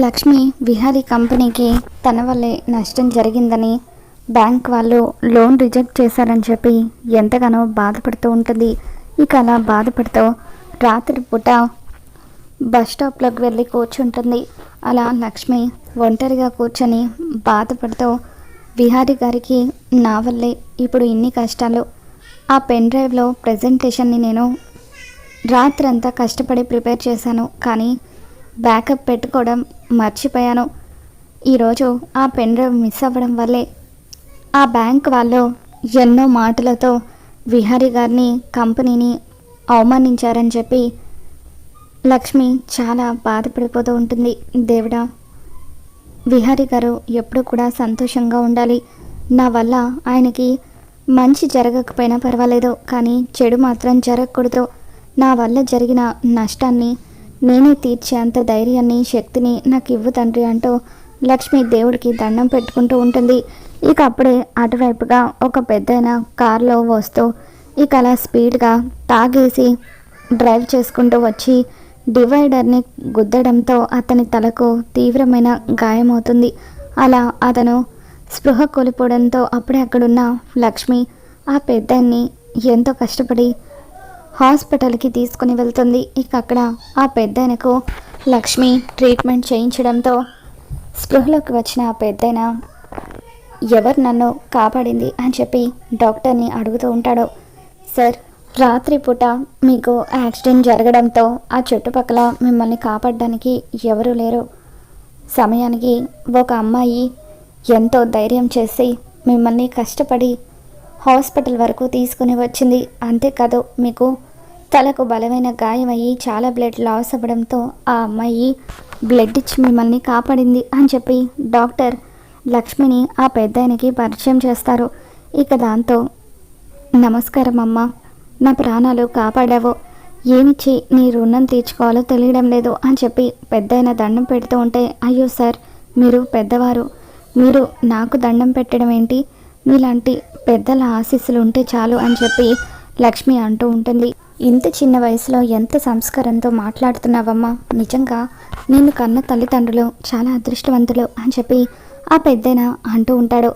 లక్ష్మి విహారీ కంపెనీకి తన వల్లే నష్టం జరిగిందని బ్యాంక్ వాళ్ళు లోన్ రిజెక్ట్ చేశారని చెప్పి ఎంతగానో బాధపడుతూ ఉంటుంది. ఇక అలా బాధపడుతూ రాత్రి పూట బస్ స్టాప్లోకి వెళ్ళి కూర్చుంటుంది. అలా లక్ష్మి ఒంటరిగా కూర్చొని బాధపడుతూ విహారీ గారికి నా వల్లే ఇప్పుడు ఇన్ని కష్టాలు. ఆ పెన్ డ్రైవ్లో ప్రజెంటేషన్ని నేను రాత్రంతా కష్టపడి ప్రిపేర్ చేశాను. కానీ బ్యాకప్ పెట్టుకోవడం మర్చిపోయాను. ఈరోజు ఆ పెన్ డ్రైవ్ మిస్ అవ్వడం వల్లే ఆ బ్యాంక్ వాళ్ళు ఎన్నో మాటలతో విహారీ గారిని కంపెనీని అవమానించారని చెప్పి లక్ష్మి చాలా బాధపడిపోతూ ఉంటుంది. దేవుడా విహారీ గారు ఎప్పుడూ కూడా సంతోషంగా ఉండాలి. నా వల్ల ఆయనకి మంచి జరగకపోయినా పర్వాలేదు కానీ చెడు మాత్రం జరగకూడదు. నా వల్ల జరిగిన నష్టాన్ని నేనే తీర్చే అంత ధైర్యాన్ని శక్తిని నాకు ఇవ్వు తండ్రి అంటూ లక్ష్మి దేవుడికి దండం పెట్టుకుంటూ ఉంటుంది. ఇక అప్పుడే అటువైపుగా ఒక పెద్దయిన కారులో వస్తూ ఇక అలా స్పీడ్గా తాగేసి డ్రైవ్ చేసుకుంటూ వచ్చి డివైడర్ని గుద్దడంతో అతని తలకు తీవ్రమైన గాయమవుతుంది. అలా అతను స్పృహ కోల్పోవడంతో అప్పుడే అక్కడున్న లక్ష్మి ఆ పెద్దాన్ని ఎంతో కష్టపడి హాస్పిటల్కి తీసుకుని వెళ్తుంది. ఇక అక్కడ ఆ పెద్దయనకు లక్ష్మి ట్రీట్మెంట్ చేయించడంతో స్పృహలోకి వచ్చిన ఆ పెద్దయిన ఎవరు నన్ను కాపాడింది? అని చెప్పి డాక్టర్ని అడుగుతూ ఉంటాడు. సార్ రాత్రిపూట మీకు యాక్సిడెంట్ జరగడంతో ఆ చుట్టుపక్కల మిమ్మల్ని కాపాడడానికి ఎవరూ లేరు. సమయానికి ఒక అమ్మాయి ఎంతో ధైర్యం చేసి మిమ్మల్ని కష్టపడి హాస్పిటల్ వరకు తీసుకుని వచ్చింది. అంతేకాదు మీకు తలకు బలమైన గాయమయ్యి చాలా బ్లడ్ లాస్ అవ్వడంతో ఆ అమ్మాయి బ్లడ్ ఇచ్చి మిమ్మల్ని కాపాడింది అని చెప్పి డాక్టర్ లక్ష్మిని ఆ పెద్దాయనకి పరిచయం చేస్తారు. ఇక దాంతో నమస్కారం అమ్మ నా ప్రాణాలు కాపాడావు. ఏమిచ్చి నీ రుణం తీర్చుకోవాలో తెలియడం లేదు అని చెప్పి పెద్దయిన దండం పెడుతూ ఉంటే అయ్యో సార్ మీరు పెద్దవారు మీరు నాకు దండం పెట్టడం ఏంటి? మీలాంటి పెద్దల ఆశీస్సులు ఉంటే చాలు అని చెప్పి లక్ష్మి అంటూ ఉంటుంది. ఇంత చిన్న వయసులో ఎంత సంస్కారంతో మాట్లాడుతున్నావమ్మా? నిజంగా నేను కన్న తల్లిదండ్రులు చాలా అదృష్టవంతులు అని చెప్పి ఆ పెద్దన అంటూ ఉంటాడు.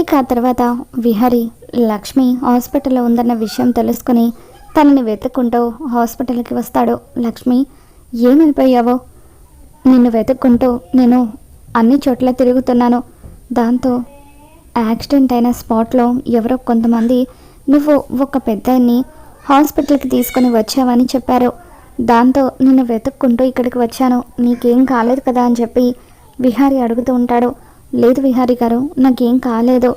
ఇక ఆ తర్వాత విహరి లక్ష్మి హాస్పిటల్లో ఉందన్న విషయం తెలుసుకుని తనని వెతుక్కుంటూ హాస్పిటల్కి వస్తాడు. లక్ష్మి ఏమైపోయావో? నిన్ను వెతుక్కుంటూ నేను అన్ని చోట్ల తిరుగుతున్నాను. దాంతో యాక్సిడెంట్ అయిన స్పాట్లో ఎవరో కొంతమంది నువ్వు ఒక పెద్దాన్ని హాస్పిటల్కి తీసుకొని వచ్చావని చెప్పారు. దాంతో నిన్ను వెతుక్కుంటూ ఇక్కడికి వచ్చాను. నీకేం కాలేదు కదా అని చెప్పి విహారి అడుగుతూ ఉంటాడు. లేదు విహారి గారు నాకేం కాలేదు.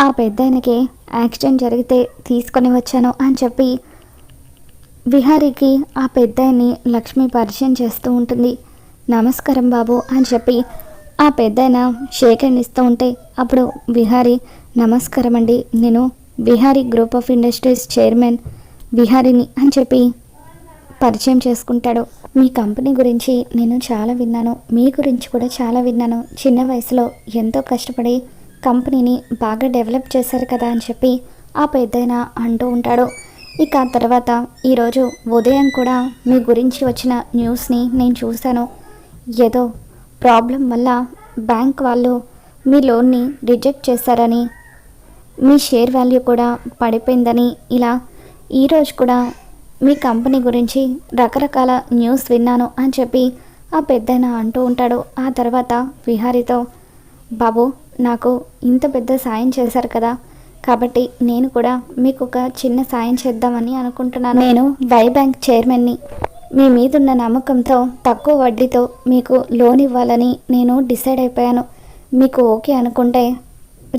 ఆ పెద్దాయనకి యాక్సిడెంట్ జరిగితే తీసుకొని వచ్చాను అని చెప్పి విహారీకి ఆ పెద్దాయన్ని లక్ష్మి పరిచయం చేస్తూ ఉంటుంది. నమస్కారం బాబు అని చెప్పి ఆ పెద్దయన షేఖర్ని ఇస్తూ ఉంటే అప్పుడు విహారీ నమస్కారం అండి నేను Vihari group of industries chairman విహారిని అని చెప్పి పరిచయం చేసుకుంటాడు. మీ కంపెనీ గురించి నేను చాలా విన్నాను. మీ గురించి కూడా చాలా విన్నాను. చిన్న వయసులో ఎంతో కష్టపడి కంపెనీని బాగా డెవలప్ చేశారు కదా అని చెప్పి ఆ పెద్దయిన అంటూ ఉంటాడు. ఇక తర్వాత ఈరోజు ఉదయం కూడా మీ గురించి వచ్చిన న్యూస్ని నేను చూశాను. ఏదో ప్రాబ్లం వల్ల బ్యాంక్ వాళ్ళు మీ లోన్ని రిజెక్ట్ చేశారని మీ షేర్ వాల్యూ కూడా పడిపోయిందని ఇలా ఈరోజు కూడా మీ కంపెనీ గురించి రకరకాల న్యూస్ విన్నాను అని చెప్పి ఆ పెద్దయిన అంటూ ఉంటాడు. ఆ తర్వాత విహారీతో బాబు నాకు ఇంత పెద్ద సాయం చేశారు కదా కాబట్టి నేను కూడా మీకు ఒక చిన్న సాయం చేద్దామని అనుకుంటున్నాను. నేను వై బ్యాంక్ చైర్మన్ని మీ మీదున్న నమ్మకంతో తక్కువ వడ్డీతో మీకు లోన్ ఇవ్వాలని నేను డిసైడ్ అయిపోయాను. మీకు ఓకే అనుకుంటే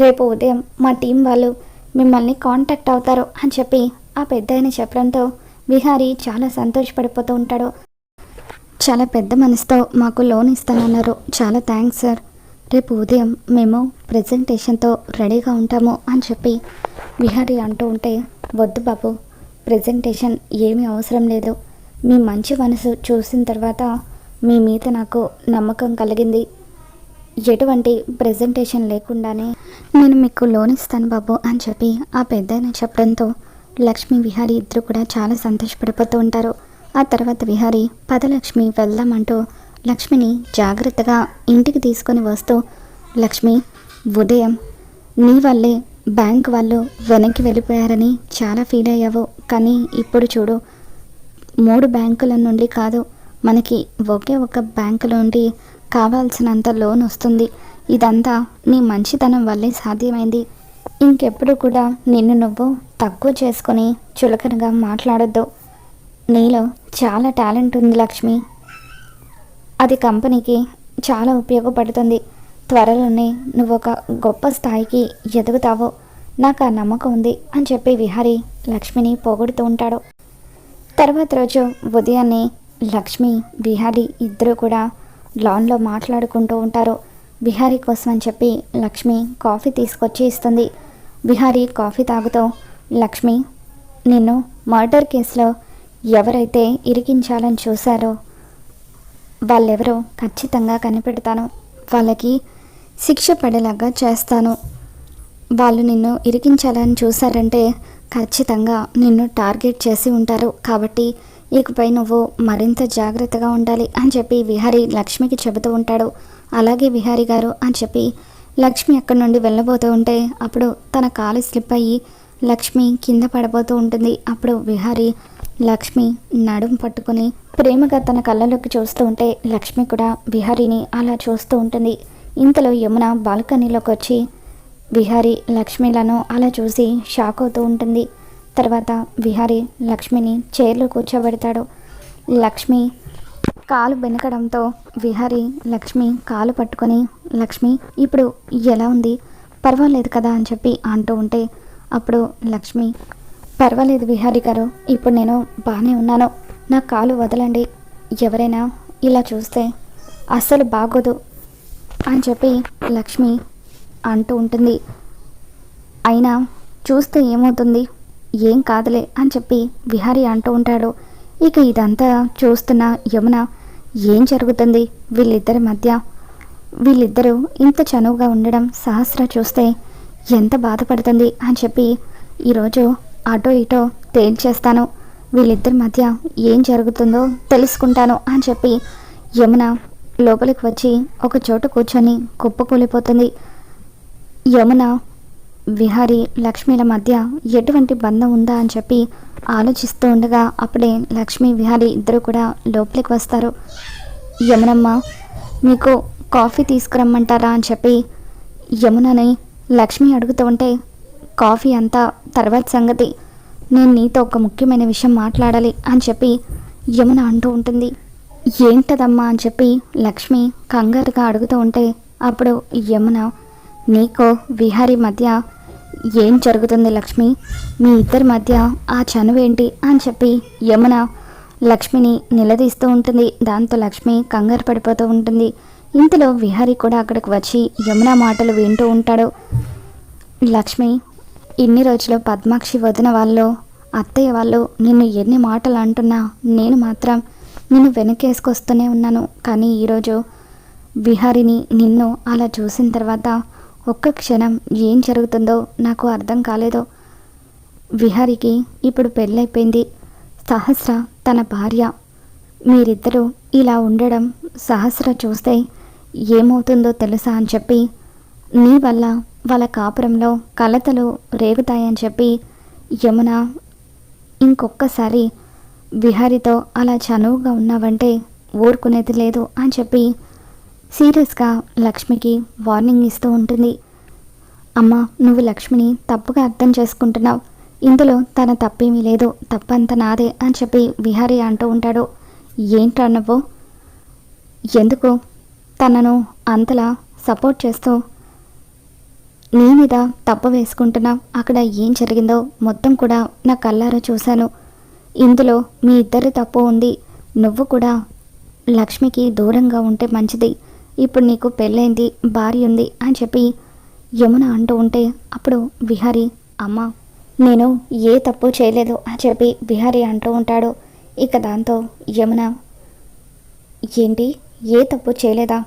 రేపు ఉదయం మా టీం వాళ్ళు మిమ్మల్ని కాంటాక్ట్ అవుతారు అని చెప్పి ఆ పెద్ద చెప్పడంతో విహారీ చాలా సంతోషపడిపోతూ ఉంటాడు. చాలా పెద్ద మనసుతో మాకు లోన్ ఇస్తానన్నారు. చాలా థ్యాంక్స్ సార్. రేపు ఉదయం మేము ప్రజెంటేషన్తో రెడీగా ఉంటాము అని చెప్పి విహారీ అంటూ ఉంటే వద్దు బాబు ప్రజెంటేషన్ ఏమీ అవసరం లేదు. మీ మంచి మనసు చూసిన తర్వాత మీ మీద నాకు నమ్మకం కలిగింది. ఎటువంటి ప్రజెంటేషన్ లేకుండానే నేను మీకు లోన్ ఇస్తాను బాబు అని చెప్పి ఆ పెద్దాయన చెప్పడంతో లక్ష్మి విహారి ఇద్దరు కూడా చాలా సంతోషపడిపోతూ ఉంటారు. ఆ తర్వాత విహారి పదలక్ష్మి వెళ్దామంటూ లక్ష్మిని జాగ్రత్తగా ఇంటికి తీసుకొని వస్తూ లక్ష్మి ఉదయం నీ వల్లే బ్యాంక్ వాళ్ళు వెనక్కి వెళ్ళిపోయారని చాలా ఫీల్ అయ్యావు. కానీ ఇప్పుడు చూడు మూడు బ్యాంకుల నుండి కాదు మనకి ఒకే ఒక బ్యాంకు నుండి కావాల్సినంత లోన్ వస్తుంది. ఇదంతా నీ మంచితనం వల్లే సాధ్యమైంది. ఇంకెప్పుడు కూడా నిన్ను నువ్వు తక్కువ చేసుకొని చులకనగా మాట్లాడొద్దు. నీలో చాలా టాలెంట్ ఉంది లక్ష్మి. అది కంపెనీకి చాలా ఉపయోగపడుతుంది. త్వరలోనే నువ్వు ఒక గొప్ప స్థాయికి ఎదుగుతావు. నాకు ఆ నమ్మకం ఉంది అని చెప్పి విహారి లక్ష్మిని పొగుడుతూ ఉంటాడు. తర్వాత రోజు ఉదయాన్నే లక్ష్మి బిహారీ ఇద్దరు కూడా లాన్లో మాట్లాడుకుంటూ ఉంటారు. విహారీ కోసం అని చెప్పి లక్ష్మి కాఫీ తీసుకొచ్చి ఇస్తుంది. బిహారీ కాఫీ తాగుతూ లక్ష్మి నిన్ను మర్డర్ కేసులో ఎవరైతే ఇరికించాలని చూశారో వాళ్ళెవరో ఖచ్చితంగా కనిపెడతాను. వాళ్ళకి శిక్ష పడేలాగా చేస్తాను. వాళ్ళు నిన్ను ఇరికించాలని చూశారంటే ఖచ్చితంగా నిన్ను టార్గెట్ చేసి ఉంటారు. కాబట్టి ఇకపై నువ్వు మరింత జాగ్రత్తగా ఉండాలి అని చెప్పి విహారీ లక్ష్మికి చెబుతూ ఉంటాడు. అలాగే విహారీ గారు అని చెప్పి లక్ష్మి అక్కడి నుండి వెళ్ళబోతూ ఉంటే అప్పుడు తన కాలు స్లిప్ అయ్యి లక్ష్మి కింద పడబోతూ ఉంటుంది. అప్పుడు విహారీ లక్ష్మి నడుం పట్టుకొని ప్రేమగా తన కళ్ళలోకి చూస్తూ ఉంటే లక్ష్మి కూడా విహారీని అలా చూస్తూ ఉంటుంది. ఇంతలో యమున బాల్కనీలోకి వచ్చి విహారి లక్ష్మిలను అలా చూసి షాక్ అవుతూ ఉంటుంది. తర్వాత విహారి లక్ష్మిని చైర్లో కూర్చోబెడతాడు. లక్ష్మి కాలు బెనకడంతో విహారి లక్ష్మి కాలు పట్టుకొని లక్ష్మి ఇప్పుడు ఎలా ఉంది? పర్వాలేదు కదా అని చెప్పి అంటూ ఉంటే అప్పుడు లక్ష్మి పర్వాలేదు విహారి గారు ఇప్పుడు నేను బాగానే ఉన్నాను. నా కాలు వదలండి. ఎవరైనా ఇలా చూస్తే అస్సలు బాగోదు అని చెప్పి లక్ష్మి అంటూ ఉంటుంది. అయినా చూస్తే ఏమవుతుంది? ఏం కాదులే అని చెప్పి విహారీ అంటూ ఉంటాడు. ఇక ఇదంతా చూస్తున్న యమున ఏం జరుగుతుంది? వీళ్ళిద్దరి మధ్య వీళ్ళిద్దరూ ఇంత చనువుగా ఉండడం సహస్ర చూస్తే ఎంత బాధపడుతుంది అని చెప్పి ఈరోజు అటో ఇటో తేల్చేస్తాను. వీళ్ళిద్దరి మధ్య ఏం జరుగుతుందో తెలుసుకుంటాను అని చెప్పి యమున లోపలికి వచ్చి ఒక చోట కూర్చొని కుప్పకూలిపోతుంది. యమున విహారీ లక్ష్మిల మధ్య ఎటువంటి బంధం ఉందా అని చెప్పి ఆలోచిస్తూ ఉండగా అప్పుడే లక్ష్మి విహారీ ఇద్దరు కూడా లోపలికి వస్తారు. యమునమ్మ మీకు కాఫీ తీసుకురమ్మంటారా అని చెప్పి యమునని లక్ష్మి అడుగుతూ ఉంటే కాఫీ అంతా తర్వాత సంగతి. నేను నీతో ఒక ముఖ్యమైన విషయం మాట్లాడాలి అని చెప్పి యమున అంటూ ఉంటుంది. ఏంటదమ్మా అని చెప్పి లక్ష్మి కంగారుగా అడుగుతూ ఉంటే అప్పుడు యమున నీకో విహారీ మధ్య ఏం జరుగుతుంది లక్ష్మి? మీ ఇద్దరి మధ్య ఆ చనువేంటి అని చెప్పి యమున లక్ష్మిని నిలదీస్తూ ఉంటుంది. దాంతో లక్ష్మి కంగారు పడిపోతూ ఉంటుంది. ఇంతలో విహారి కూడా అక్కడికి వచ్చి యమున మాటలు వింటూ ఉంటాడు. లక్ష్మి ఇన్ని రోజులు పద్మాక్షి వదిన వాళ్ళు అత్తయ్య వాళ్ళు నిన్ను ఎన్ని మాటలు అంటున్నా నేను మాత్రం నిన్ను వెనకేసుకొస్తూనే ఉన్నాను. కానీ ఈరోజు విహారిని నిన్ను అలా చూసిన తర్వాత ఒక్క క్షణం ఏం జరుగుతుందో నాకు అర్థం కాలేదో. విహారికి ఇప్పుడు పెళ్ళైపోయింది. సహస్ర తన భార్య. మీరిద్దరూ ఇలా ఉండడం సహస్ర చూస్తే ఏమవుతుందో తెలుసా అని చెప్పి నీ వల్ల వాళ్ళ కాపురంలో కలతలు రేగుతాయని చెప్పి యమున ఇంకొక్కసారి విహారితో అలా చనువుగా ఉన్నావంటే ఊరుకునేది లేదు అని చెప్పి సీరియస్గా లక్ష్మికి వార్నింగ్ ఇస్తూ ఉంటుంది. అమ్మ నువ్వు లక్ష్మిని తప్పుగా అర్థం చేసుకుంటున్నావు. ఇందులో తన తప్పేమీ లేదు. తప్పంత నాదే అని చెప్పి విహారీ అంటూ ఉంటాడు. ఏంట్రా నువ్వు? ఎందుకు? తనను అంతలా సపోర్ట్ చేస్తూ నీ మీద తప్పు వేసుకుంటున్నావు. అక్కడ ఏం జరిగిందో మొత్తం కూడా నా కళ్ళారా చూశాను. ఇందులో మీ ఇద్దరి తప్పు ఉంది. నువ్వు కూడా లక్ష్మికి దూరంగా ఉంటే మంచిది. ఇప్పుడు నీకు పెళ్ళైంది భార్య ఉంది అని చెప్పి యమున అంటూ ఉంటే అప్పుడు విహారి అమ్మ నేను ఏ తప్పు చేయలేదు అని చెప్పి విహారి అంటూ ఉంటాడు. ఇక దాంతో యమున ఏంటి? ఏ తప్పు చేయలేదా?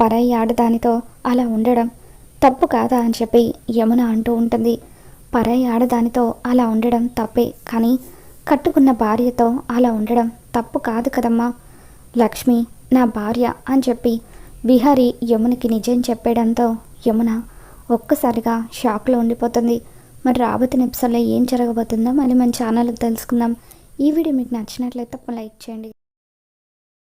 పరాయి ఆడదానితో అలా ఉండడం తప్పు కాదా? అని చెప్పి యమున అంటూ ఉంటుంది. పరాయి ఆడదానితో అలా ఉండడం తప్పే కానీ కట్టుకున్న భార్యతో అలా ఉండడం తప్పు కాదు కదమ్మా. లక్ష్మి నా భార్య అని చెప్పి విహారి యమునకి నిజం చెప్పేయడంతో యమున ఒక్కసారిగా షాక్లో ఉండిపోతుంది. మరి రాబోతున్న ఎపిసోడ్లో ఏం జరగబోతుందో మళ్ళీ మన ఛానల్ తెలుసుకుందాం. ఈ వీడియో మీకు నచ్చినట్లయితే లైక్ చేయండి.